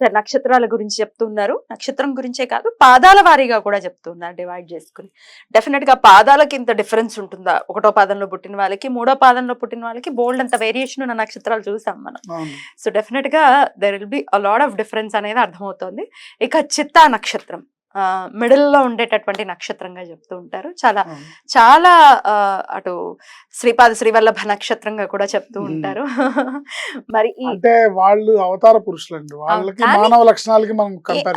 Sir నక్షత్రాల గురించి చెప్తున్నారు. నక్షత్రం గురించే కాదు పాదాల వారీగా కూడా చెప్తున్నారు డివైడ్ చేసుకుని. డెఫినెట్గా పాదాలకి ఇంత డిఫరెన్స్ ఉంటుందా? ఒకటో పాదంలో పుట్టిన వాళ్ళకి మూడో పాదంలో పుట్టిన వాళ్ళకి బోల్డ్ అంత వేరియేషన్ ఉన్న నక్షత్రాలు చూసాం మనం. సో డెఫినెట్గా there will be a lot of difference అనేది అర్థమవుతోంది. ఇక చిత్తా నక్షత్రం. మిడిల్లో ఉండేటటువంటి నక్షత్రంగా చెప్తూ ఉంటారు. చాలా. చాలా అటు శ్రీపాద శ్రీవల్లభ నక్షత్రంగా కూడా చెప్తూ. ఉంటారు. మరి అంటే వాళ్ళు అవతార పురుషులండి. వాళ్ళకి కానీ- మానవ లక్షణాలకి మనం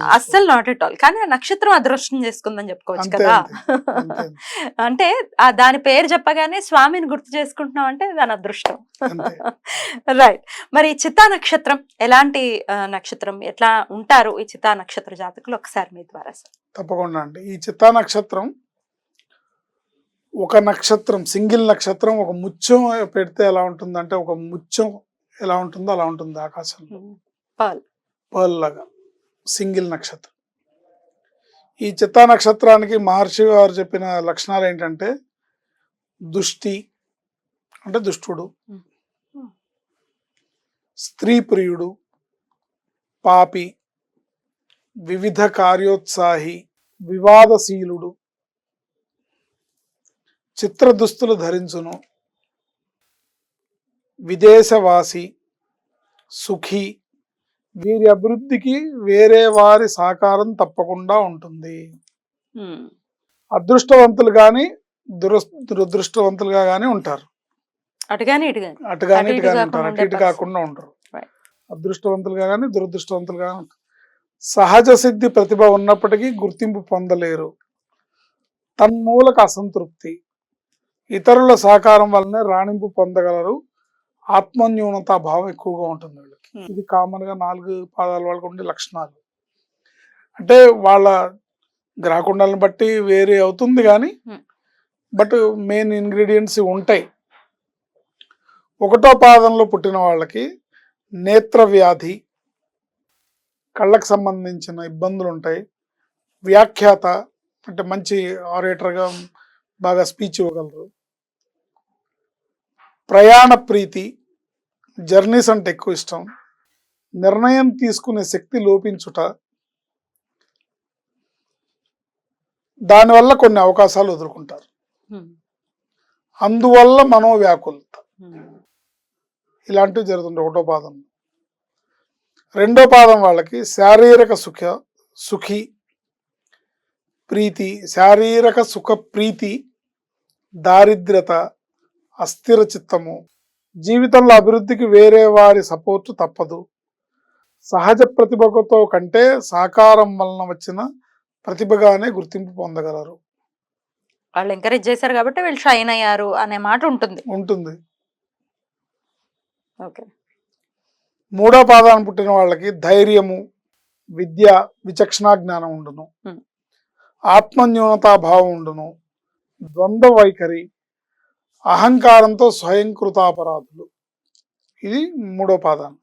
అస్సలు నాట్ ఎట్ ఆల్ కానీ ఆ నక్షత్రం అదృష్టం చేసుకుందని చెప్పుకోవచ్చు కదా. అంటే ఆ దాని పేరు చెప్పగానే స్వామిని గుర్తు చేసుకుంటున్నాం అంటే దాని అదృష్టం. రైట్ మరి చిత్తా నక్షత్రం ఎలాంటి నక్షత్రం ఎట్లా ఉంటారు ఈ చిత్తా నక్షత్ర జాతకులు? ఒకసారి మీ ద్వారా తప్పకుండా అండి. ఈ చిత్తా నక్షత్రం ఒక నక్షత్రం సింగిల్ నక్షత్రం ఒక ముత్యం పెడితే ఎలా ఉంటుంది అంటే ఒక ముత్యం ఎలా ఉంటుందో అలా ఉంటుంది ఆకాశంలో. పర్ల్ లాగా సింగిల్ నక్షత్రం. ఈ చిత్తా నక్షత్రానికి మహర్షి గారు చెప్పిన లక్షణాలు ఏంటంటే దుష్టి అంటే దుష్టుడు. స్త్రీ ప్రియుడు పాపి వివిధ కార్యోత్సాహి వివాదశీలుడు చిత్ర దుస్తులు ధరించును విదేశవాసి సుఖి వీరి అభివృద్ధికి వేరే వారి సహకారం తప్పకుండా ఉంటుంది. అదృష్టవంతులు కానీ దురదృష్టవంతులుగా కానీ ఉంటారు అటుగాని ఇటుగాని అటు కానీ అటు ఇటు ఇటు కానీ కాకుండా ఉంటారు అటు ఇటు. కాకుండా ఉంటారు. అదృష్టవంతులుగా కానీ దురదృష్టవంతులుగా ఉంటారు సహజ సిద్ధి ప్రతిభ ఉన్నప్పటికీ గుర్తింపు పొందలేరు. తన్మూలక అసంతృప్తి. ఇతరుల సహకారం వల్లనే రాణింపు పొందగలరు. ఆత్మన్యూనత భావం ఎక్కువగా ఉంటుంది వీళ్ళకి. ఇది కామన్గా నాలుగు పాదాల వాళ్ళకు ఉండే లక్షణాలు. అంటే వాళ్ళ గ్రహకుండాలను బట్టి వేరే అవుతుంది కానీ. బట్ మెయిన్ ఇంగ్రీడియంట్స్ ఉంటాయి. ఒకటో పాదంలో పుట్టిన వాళ్ళకి నేత్ర వ్యాధి కళ్ళకు సంబంధించిన ఇబ్బందులు ఉంటాయి వ్యాఖ్యాత అంటే మంచి ఆరేటర్గా బాగా స్పీచ్ ఇవ్వగలరు. ప్రయాణ ప్రీతి జర్నీస్ అంటే ఎక్కువ ఇష్టం. నిర్ణయం తీసుకునే శక్తి లోపించుట దానివల్ల కొన్ని అవకాశాలు వదులుకుంటారు. అందువల్ల మనోవ్యాకులత. ఇలాంటివి జరుగుతుంది ఒకటో పాదం రెండో పాదం వాళ్ళకి శారీరక సుఖ సుఖి ప్రీతి శారీరక సుఖ ప్రీతి దారిద్రత అస్థిర చిత్తము. జీవితంలో అభివృద్ధికి వేరే వారి సపోర్ట్ తప్పదు. సహజ ప్రతిభతో కంటే సహకారం వలన వచ్చిన ప్రతిభగానే గుర్తింపు పొందగలరు. వాళ్ళు ఎంకరేజ్ చేశారు కాబట్టి వీళ్ళు షైన్ అయ్యారు అనే మాట ఉంటుంది. ఉంటుంది. ఓకే. మూడో పాదాన్ని పుట్టిన వాళ్ళకి ధైర్యము విద్య విచక్షణా జ్ఞానం ఉండును. Hmm. ఆత్మన్యూనతా భావం ఉండును. ద్వంద్వ వైఖరి అహంకారంతో స్వయంకృతాపరాధులు. ఇది మూడో పాదాన.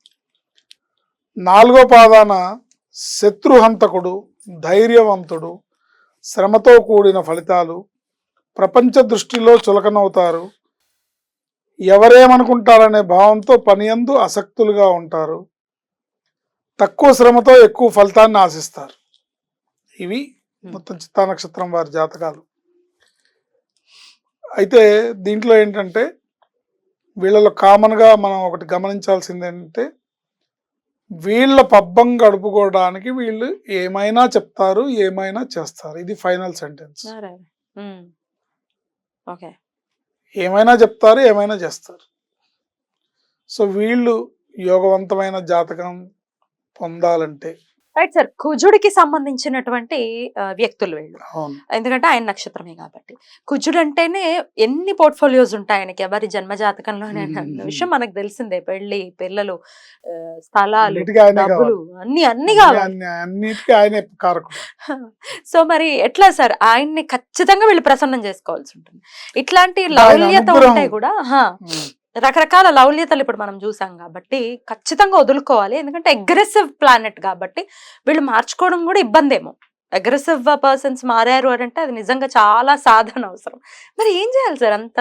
నాలుగో పాదాన శత్రుహంతకుడు ధైర్యవంతుడు శ్రమతో కూడిన ఫలితాలు ప్రపంచ దృష్టిలో చులకనవుతారు ఎవరేమనుకుంటారనే భావంతో పనియందు ఆసక్తులుగా ఉంటారు. తక్కువ శ్రమతో ఎక్కువ ఫలితాన్ని ఆశిస్తారు. ఇవి మొత్తం చిత్తా నక్షత్రం వారి జాతకాలు. అయితే దీంట్లో ఏంటంటే వీళ్ళలో కామన్గా మనం ఒకటి గమనించాల్సింది ఏంటంటే వీళ్ళ పబ్బం గడుపుకోవడానికి వీళ్ళు ఏమైనా చెప్తారు ఏమైనా చేస్తారు. ఇది ఫైనల్ సెంటెన్స్. ఓకే. ఏమైనా చెప్తారు ఏమైనా చేస్తారు. సో వీళ్ళు యోగవంతమైన జాతకం పొందాలంటే రైట్ సార్ కుజుడికి సంబంధించినటువంటి వ్యక్తులు వీళ్ళు. ఎందుకంటే ఆయన నక్షత్రమే కాబట్టి. కుజుడు అంటేనే ఎన్ని పోర్ట్ఫోలియోస్ ఉంటాయి ఆయనకి? ఎవరి జన్మ జాతకంలోనే అన్న మ్మ్. విషయం మనకు తెలిసిందే. పెళ్ళి పిల్లలు స్థలాలు డబ్బులు అన్ని అన్ని కావాలి. సో మరి ఎట్లా సార్? ఆయన్ని ఖచ్చితంగా వీళ్ళు ప్రసన్నం చేసుకోవాల్సి ఉంటుంది. ఇట్లాంటి లౌల్యత అనుగ్రహం. ఉంటే కూడా. రకరకాల లౌల్యతలు ఇప్పుడు మనం చూసాం కాబట్టి ఖచ్చితంగా వదులుకోవాలి. ఎందుకంటే అగ్రెసివ్ ప్లానెట్ కాబట్టి వీళ్ళు మార్చుకోవడం కూడా ఇబ్బంది ఏమో అగ్రెసివ్ పర్సన్స్ మారారు అని అంటే అది నిజంగా చాలా సాధన అవసరం. మరి ఏం చేయాలి సార్? అంత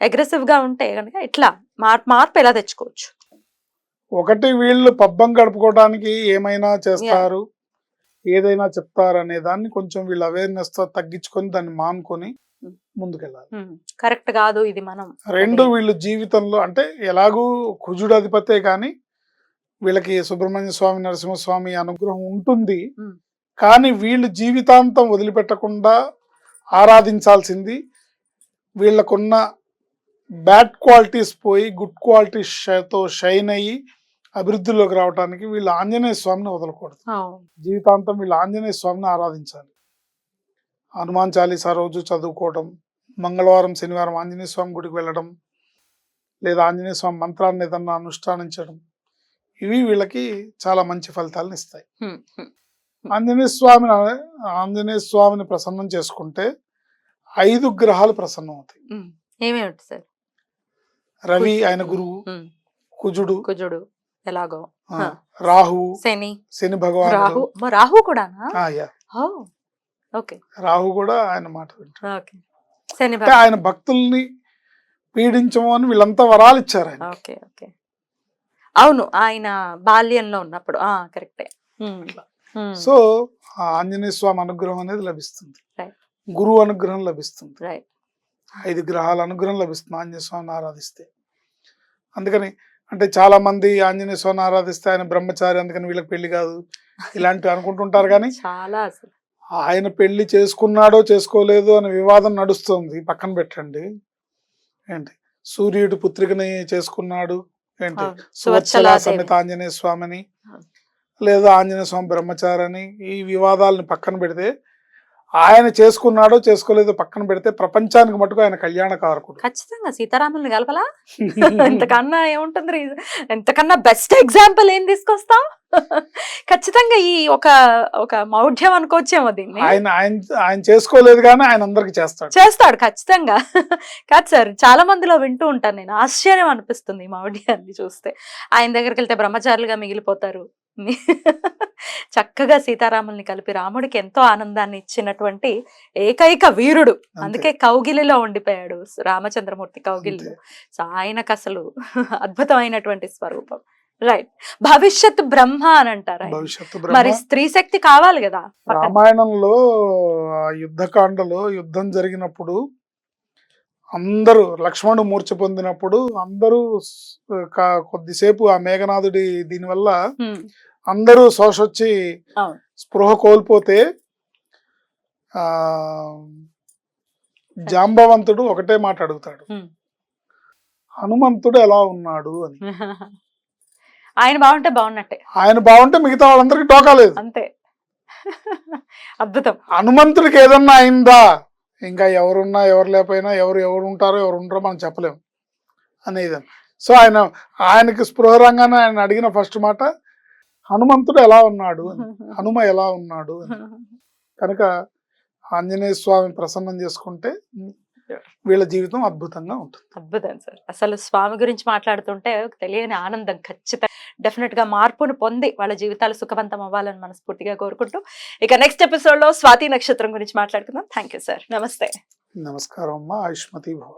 అగ్రెసివ్గా ఉంటే కనుక ఇట్లా మార్పు మార్పు ఎలా తెచ్చుకోవచ్చు? ఒకటి వీళ్ళు పబ్బం గడుపుకోవడానికి ఏమైనా చేస్తారు? ఏదైనా చెప్తారు అనే దాన్ని కొంచెం వీళ్ళు అవేర్నెస్తో తగ్గించుకొని దాన్ని మానుకొని. ముందుకెళ్ళాలి. కరెక్ట్ కాదు ఇది మనం. రెండు వీళ్ళు జీవితంలో అంటే ఎలాగూ కుజుడు అధిపతే కానీ వీళ్ళకి సుబ్రహ్మణ్య స్వామి నరసింహస్వామి అనుగ్రహం ఉంటుంది. కానీ వీళ్ళు జీవితాంతం వదిలిపెట్టకుండా ఆరాధించాల్సింది వీళ్ళకున్న బ్యాడ్ క్వాలిటీస్ పోయి గుడ్ క్వాలిటీస్తో షైన్ అయ్యి అభివృద్ధిలోకి రావడానికి వీళ్ళు ఆంజనేయ స్వామిని వదలకూడదు. జీవితాంతం వీళ్ళు ఆంజనేయ స్వామిని ఆరాధించాలి. హనుమాన్ చాలీసా రోజు చదువుకోవడం మంగళవారం శనివారం ఆంజనేయ స్వామి గుడికి వెళ్ళడం లేదా ఆంజనేయ స్వామి మంత్రాన్ని ఏదన్నా అనుష్ఠానించడం ఇవి వీళ్ళకి చాలా మంచి ఫలితాలను ఇస్తాయి. ఆంజనేయ స్వామిని ఆంజనేయ స్వామిని ప్రసన్నం చేసుకుంటే ఐదు గ్రహాలు ప్రసన్నం అవుతాయి. సార్? రవి ఆయన గురువు. కుజుడు కుజుడు ఎలాగో. ఆ, హ. రాహువు శని. శని భగవానుడు. రాహు రాహు ఓకే రాహు కూడా ఆయన మాట వింటాడు. అంటే ఆయన భక్తుల్ని పీడించము అని వీళ్ళంతా వరాలు ఇచ్చారు ఆయన అవును ఆయన బాల్యంలో ఉన్నప్పుడు. కరెక్టే. సో ఆంజనేయ స్వామి అనుగ్రహం అనేది లభిస్తుంది. గురువు అనుగ్రహం లభిస్తుంది. ఐదు గ్రహాల అనుగ్రహం లభిస్తుంది ఆంజనేయ స్వామిని ఆరాధిస్తే. అందుకని అంటే చాలా మంది ఆంజనేయ స్వామిని ఆరాధిస్తే ఆయన బ్రహ్మచారి అందుకని వీళ్ళకి పెళ్ళి కాదు. ఇలాంటివి అనుకుంటుంటారు కానీ చాలా అసలు. ఆయన పెళ్ళి చేసుకున్నాడో చేసుకోలేదో అనే వివాదం నడుస్తుంది పక్కన పెట్టండి ఏంటి సూర్యుడు పుత్రికని చేసుకున్నాడు ఏంటి. సువత్సల. సమేత ఆంజనేయ స్వామిని. లేదా ఆంజనేయ స్వామి బ్రహ్మచారని ఈ వివాదాలను పక్కన పెడితే ఆయన చేసుకున్నాడో చేసుకోలేదో పక్కన పెడితే ప్రపంచానికి మటుకు ఆయన కళ్యాణ కారకుడు ఖచ్చితంగా సీతారాముల్ని కలపలా? ఎంతకన్నా ఏముంటుంది? ఎంతకన్నా బెస్ట్ ఎగ్జాంపుల్ ఏం తీసుకొస్తాం? ఖచ్చితంగా ఈ ఒక ఒక మౌఢ్యం అనుకోవచ్చేమో దీన్ని. ఆయన ఆయన ఆయన చేసుకోలేదు కానీ ఆయన అందరికి చేస్తాడు. చేస్తాడు ఖచ్చితంగా. కాదు సార్ చాలా మందిలో వింటూ ఉంటాను నేను. ఆశ్చర్యం అనిపిస్తుంది ఈ మౌఢ్యాన్ని చూస్తే. ఆయన దగ్గరికి వెళ్తే బ్రహ్మచారులుగా మిగిలిపోతారు. చక్కగా సీతారాముల్ని కలిపి రాముడికి ఎంతో ఆనందాన్ని ఇచ్చినటువంటి ఏకైక వీరుడు. అందుకే కౌగిలిలో ఉండిపోయాడు రామచంద్రమూర్తి కౌగిలిలో. సో ఆయనకు అసలు అద్భుతమైనటువంటి స్వరూపం. రైట్ భవిష్యత్ బ్రహ్మ అని అంటారు మరి స్త్రీ శక్తి కావాలి కదా. రామాయణంలో యుద్ధకాండలో యుద్ధం జరిగినప్పుడు అందరూ లక్ష్మణుడు మూర్ఛ పొందినప్పుడు అందరూ కొద్దిసేపు ఆ మేఘనాథుడి దీనివల్ల. అందరూ శోషొచ్చి. స్పృహ కోల్పోతే ఆ జాంబవంతుడు ఒకటే మాట అడుగుతాడు. హనుమంతుడు ఎలా ఉన్నాడు అని. ఆయన బాగుంటే బాగున్నట్టే. ఆయన బాగుంటే మిగతా వాళ్ళందరికీ టోకా లేదు. అంతే. అద్భుతం. హనుమంతుడికి ఏదన్నా అయిందా? ఇంకా ఎవరున్నా ఎవరు లేకపోయినా ఎవరు ఎవరు ఉంటారో ఎవరు ఉంటారో మనం చెప్పలేం అనేది. సో ఆయన ఆయనకి స్పృహ రంగానే ఆయన అడిగిన ఫస్ట్ మాట హనుమంతుడు ఎలా ఉన్నాడు? హనుమ ఎలా ఉన్నాడు? కనుక ఆంజనేయ స్వామిని ప్రసన్నం చేసుకుంటే వీళ్ళ జీవితం అద్భుతంగా ఉంటుంది. అద్భుతం సార్. అసలు స్వామి గురించి మాట్లాడుతుంటే తెలియని ఆనందం ఖచ్చితంగా డెఫినెట్గా మార్పును పొంది వాళ్ళ జీవితాలు సుఖవంతం అవ్వాలని మనస్ఫూర్తిగా కోరుకుంటూ ఇక నెక్స్ట్ ఎపిసోడ్లో స్వాతి నక్షత్రం గురించి మాట్లాడుకుందాం. Thank you sir. నమస్తే. నమస్కారం అమ్మా. ఆయుష్మతి భవ